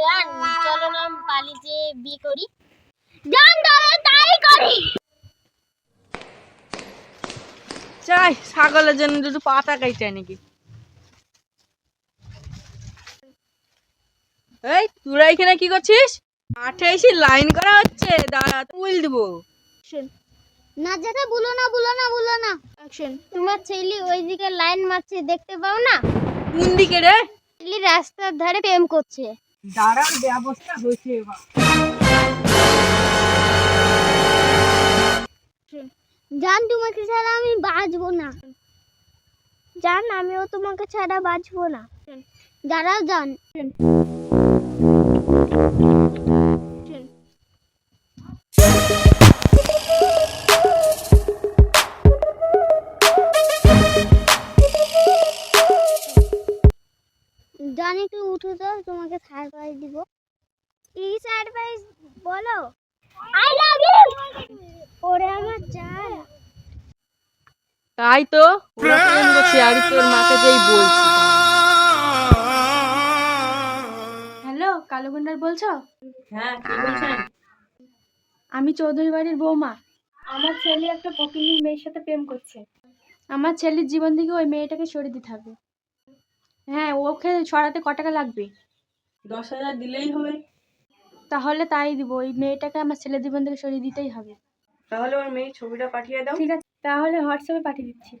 জান চলো না পালি যে বিয়ে করি। জান তাহলে তাই করি। চাই ছাগলের জন্য দুটো পাতা কাইতে নাকি। এই তোরা এখানে কি করছিস? মাঠে এসে লাইন করা হচ্ছে। দাঁড়া তুল দেবো। না যেটা বলো না বলো না বলো না। অ্যাকশন তোমার ছেলে ওইদিকে লাইন মারছে দেখতে পাও না? কোন দিকে রে? ছেলে রাস্তার ধারে প্রেম করছে। দাঁড়ার ব্যবস্থা হয়েছে এবার। জান, তোমাকে ছাড়া আমি বাঁচবো না। জান, আমিও তোমাকে ছাড়া বাঁচবো না। দাঁড়াও, জান। জান একটু উঠো তো তোমাকে সারপ্রাইজ দিব। কি সারপ্রাইজ বলো? আই লাভ ইউ ওরে আমার জান তাই তো ওরা প্রেম করছে আর তোর মাকে যেই বলছি। হ্যালো কালুগুন্ডার বলছো? হ্যাঁ কি বলছেন? আমি চৌধুরী বাড়ির বৌমা। আমার ছেলে একটা ফকিনীর মেয়ের সাথে প্রেম করছে। আমার ছেলের জীবন থেকে ওই মেয়েটাকে সরিয়ে দিতে হবে। হ্যাঁ ওকে সরাতে ক টাকা লাগবে? দশ হাজার দিলেই হবে। তাহলে তাই দিব ওই মেয়েটাকে আমার ছেলে জীবন থেকে সরিয়ে দিতেই হবে। তাহলে ওর মেয়ে ছবিটা পাঠিয়ে দাও। ঠিক আছে তাহলে হোয়াটসঅ্যাপে পাঠিয়ে দিচ্ছি।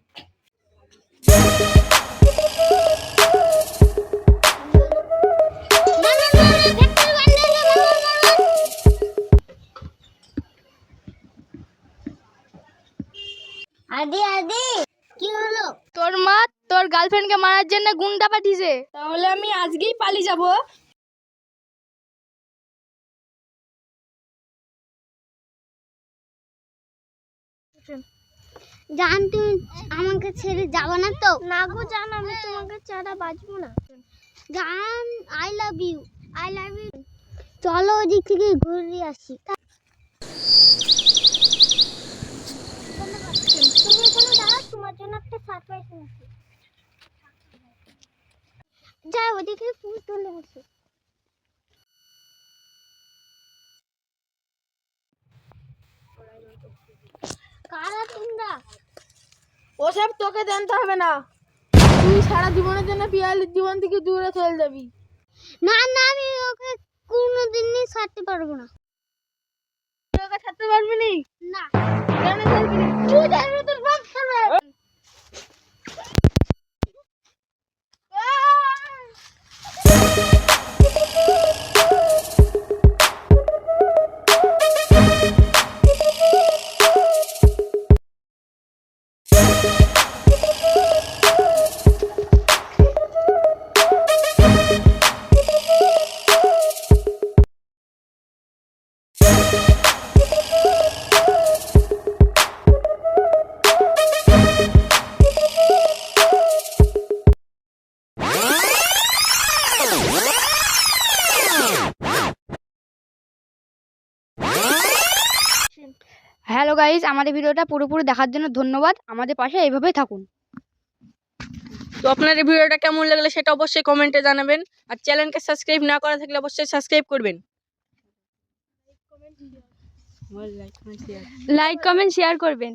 আদি আদি কি হলো? তোর মা তোর গার্লফ্রেন্ডকে মারার জন্য গুন্ডা পাঠিয়েছে। তাহলে আমি আজকেই পালিয়ে যাব। জান তুমি আমাকে ছেড়ে যাবে না তো? না গো জান আমি তোমাকে ছাড়া বাঁচবো না। জান I love you I love you চলো ওদিক থেকে ঘুরে আসি। তুমি এখানে তোমার জন্য একটা সারপ্রাইজ আছে যাই ওদিকে ফুল তুলে আসি। কারা তোমরা? ওসব তোকে জানতে হবে না। তুই সারা জীবনের জন্য পিয়ালির জীবন থেকে দূরে চলে যাবি। না না আমি ওকে কোনোদিনই ছাড়তে পারব না। ওকে ছাড়তে পারবি না? কেন ছাড়বি না? তুই জানবি তোর হ্যালো গাইজ আমাদের ভিডিওটা পুরোপুরি দেখার জন্য ধন্যবাদ। আমাদের পাশে এইভাবেই থাকুন। তো আপনার এই ভিডিওটা কেমন লাগলে সেটা অবশ্যই কমেন্টে জানাবেন। আর চ্যানেলকে সাবস্ক্রাইব না করা থাকলে অবশ্যই সাবস্ক্রাইব করবেন। লাইক কমেন্ট শেয়ার করবেন।